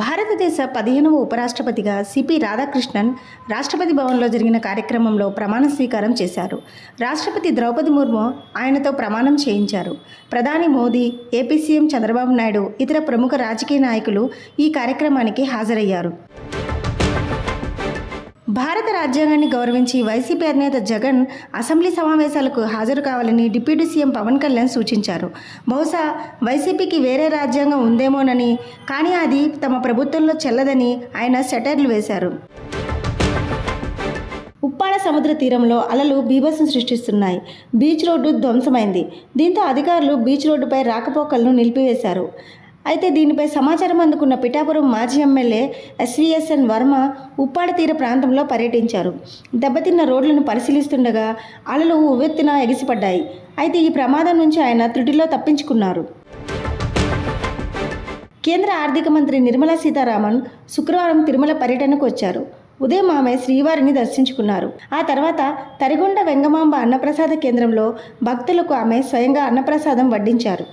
భారతదేశ పదిహేనవ ఉపరాష్ట్రపతిగా సిపి రాధాకృష్ణన్ రాష్ట్రపతి భవన్లో జరిగిన కార్యక్రమంలో ప్రమాణ స్వీకారం చేశారు. రాష్ట్రపతి ద్రౌపది ముర్ము ఆయనతో ప్రమాణం చేయించారు. ప్రధాని మోదీ ఏపీ సీఎం చంద్రబాబు నాయుడు ఇతర ప్రముఖ రాజకీయ నాయకులు ఈ కార్యక్రమానికి హాజరయ్యారు. భారత రాజ్యాంగాన్ని గౌరవించి వైసీపీ అధినేత జగన్ అసెంబ్లీ సమావేశాలకు హాజరు కావాలని డిప్యూటీ సీఎం పవన్ కళ్యాణ్ సూచించారు. బహుశా వైసీపీకి వేరే రాజ్యాంగం ఉందేమోనని కానీ అది తమ ప్రభుత్వంలో చెల్లదని ఆయన సెటైర్లు వేశారు. ఉప్పాడ సముద్ర తీరంలో అలలు బీభత్సం సృష్టిస్తున్నాయి. Beach road ధ్వంసమైంది. దీంతో అధికారులు బీచ్ రోడ్డుపై రాకపోకలను నిలిపివేశారు. అయితే దీనిపై సమాచారం అందుకున్న పిఠాపురం మాజీ ఎమ్మెల్యే ఎస్వీఎస్ఎన్ వర్మ ఉప్పాడ తీర ప్రాంతంలో పర్యటించారు. దెబ్బతిన్న రోడ్లను పరిశీలిస్తుండగా అలలు ఉవ్వెత్తున ఎగిసిపడ్డాయి. అయితే ఈ ప్రమాదం నుంచి ఆయన త్రుటిలో తప్పించుకున్నారు. కేంద్ర ఆర్థిక మంత్రి నిర్మలా సీతారామన్ శుక్రవారం తిరుమల పర్యటనకు వచ్చారు. ఉదయం ఆమె శ్రీవారిని దర్శించుకున్నారు. ఆ తర్వాత తరిగొండ వెంగమాంబ అన్నప్రసాద కేంద్రంలో భక్తులకు ఆమె స్వయంగా అన్నప్రసాదం వడ్డించారు.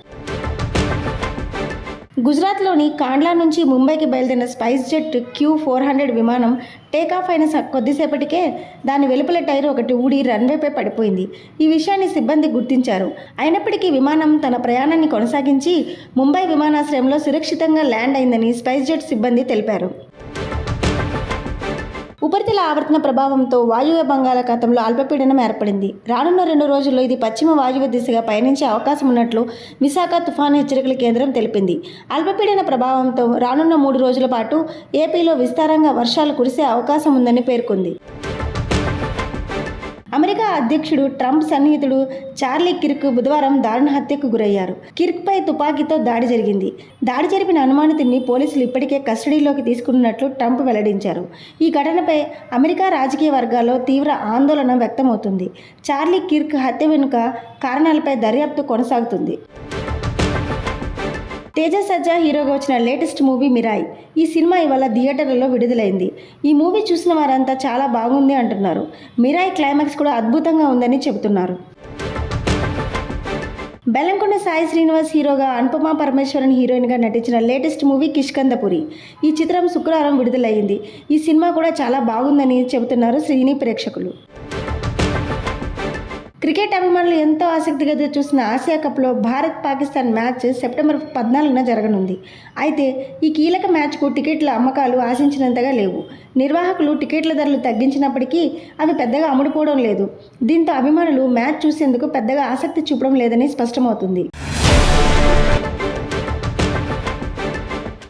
గుజరాత్లోని కాండ్లా నుంచి ముంబైకి బయలుదేరిన SpiceJet Q four hundred విమానం టేకాఫ్ అయిన స- కొద్దిసేపటికే దాని వెలుపల టైర్ ఒకటి ఊడి రన్వేపై పడిపోయింది. ఈ విషయాన్ని సిబ్బంది గుర్తించారు. అయినప్పటికీ విమానం తన ప్రయాణాన్ని కొనసాగించి ముంబై విమానాశ్రయంలో సురక్షితంగా ల్యాండ్ అయిందని స్పైస్ జెట్ సిబ్బంది తెలిపారు. ఉపరితల ఆవర్తన ప్రభావంతో వాయువ్య బంగాళాఖాతంలో అల్పపీడనం ఏర్పడింది. రానున్న రెండు రోజుల్లో ఇది పశ్చిమ వాయువ్య దిశగా పయనించే అవకాశం ఉన్నట్లు విశాఖ తుఫాను హెచ్చరికల కేంద్రం తెలిపింది. అల్పపీడన ప్రభావంతో రానున్న మూడు రోజుల పాటు ఏపీలో విస్తారంగా వర్షాలు కురిసే అవకాశం ఉందని పేర్కొంది. అమెరికా అధ్యక్షుడు ట్రంప్ సన్నిహితుడు చార్లీ కిర్క్ బుధవారం దారుణ హత్యకు గురయ్యారు. కిర్క్పై తుపాకీతో దాడి జరిగింది. దాడి జరిపిన అనుమానితుడిని పోలీసులు ఇప్పటికే కస్టడీలోకి తీసుకున్నట్లు ట్రంప్ వెల్లడించారు. ఈ ఘటనపై అమెరికా రాజకీయ వర్గాల్లో తీవ్ర ఆందోళన వ్యక్తమవుతుంది. చార్లీ కిర్క్ హత్య వెనుక కారణాలపై దర్యాప్తు కొనసాగుతుంది. తేజ సజ్జా హీరోగా వచ్చిన లేటెస్ట్ మూవీ మిరాయి. ఈ సినిమా ఇవాళ థియేటర్లలో విడుదలైంది. ఈ మూవీ చూసిన వారంతా చాలా బాగుంది అంటున్నారు. మిరాయి క్లైమాక్స్ కూడా అద్భుతంగా ఉందని చెబుతున్నారు. బెల్లంకొండ సాయి శ్రీనివాస్ హీరోగా అనుపమ పరమేశ్వరన్ హీరోయిన్గా నటించిన లేటెస్ట్ మూవీ కిష్కందపురి. ఈ చిత్రం శుక్రవారం విడుదలయ్యింది ఈ సినిమా కూడా చాలా బాగుందని చెబుతున్నారు శ్రీని ప్రేక్షకులు. క్రికెట్ అభిమానులు ఎంతో ఆసక్తిగా ఎదురు చూసిన ఆసియా కప్లో భారత్ పాకిస్తాన్ మ్యాచ్ సెప్టెంబర్ పద్నాలుగున జరగనుంది. అయితే ఈ కీలక మ్యాచ్కు టికెట్ల అమ్మకాలు ఆశించినంతగా లేవు. నిర్వాహకులు టికెట్ల ధరలు తగ్గించినప్పటికీ అవి పెద్దగా అమ్ముడుపోవడం లేదు. దీంతో అభిమానులు మ్యాచ్ చూసేందుకు పెద్దగా ఆసక్తి చూపడం లేదని స్పష్టమవుతుంది.